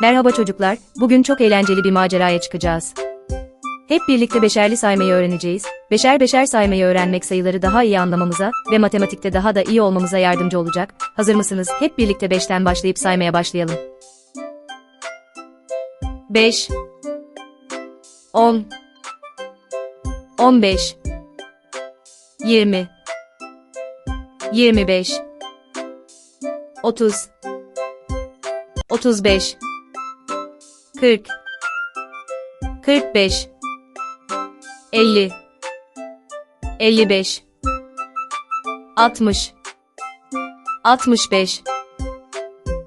Merhaba çocuklar, bugün çok eğlenceli bir maceraya çıkacağız. Hep birlikte beşerli saymayı öğreneceğiz. Beşer beşer saymayı öğrenmek sayıları daha iyi anlamamıza ve matematikte daha da iyi olmamıza yardımcı olacak. Hazır mısınız? Hep birlikte beşten başlayıp saymaya başlayalım. 5 10 15 20 25 30 35 40 45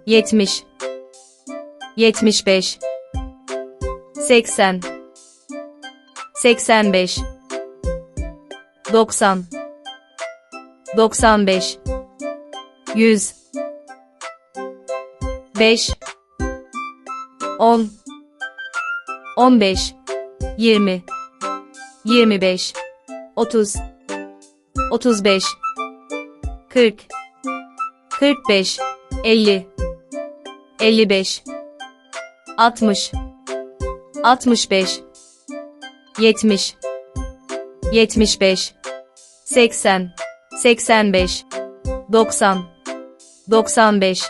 50 55 60 65 70 75 80 85 90 95 100 5 10 15 20 25 30 35 40 45 50 55 60 65 70 75 80 85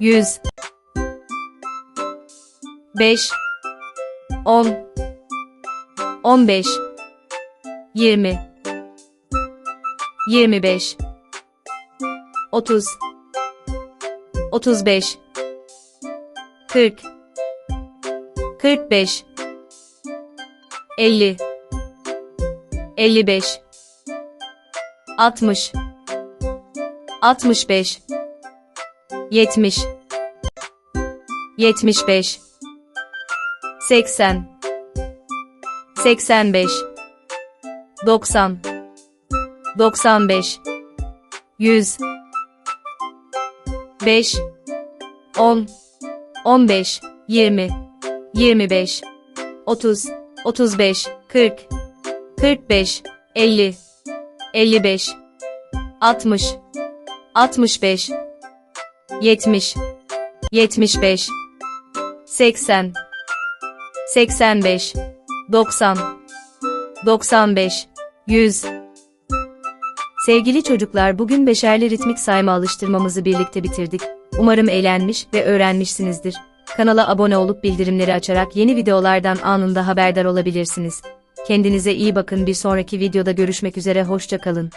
90 95 100 5 10 15 20 25 30 35 40 45 50 55 60 65 70 75 80 85 90 95 100 5 10 15 20 25 30 35 40 45 50 55 60 65 70 75 80 85 90 95 100 Sevgili çocuklar bugün beşerli ritmik sayma alıştırmamızı birlikte bitirdik. Umarım eğlenmiş ve öğrenmişsinizdir. Kanala abone olup bildirimleri açarak yeni videolardan anında haberdar olabilirsiniz. Kendinize iyi bakın bir sonraki videoda görüşmek üzere hoşça kalın.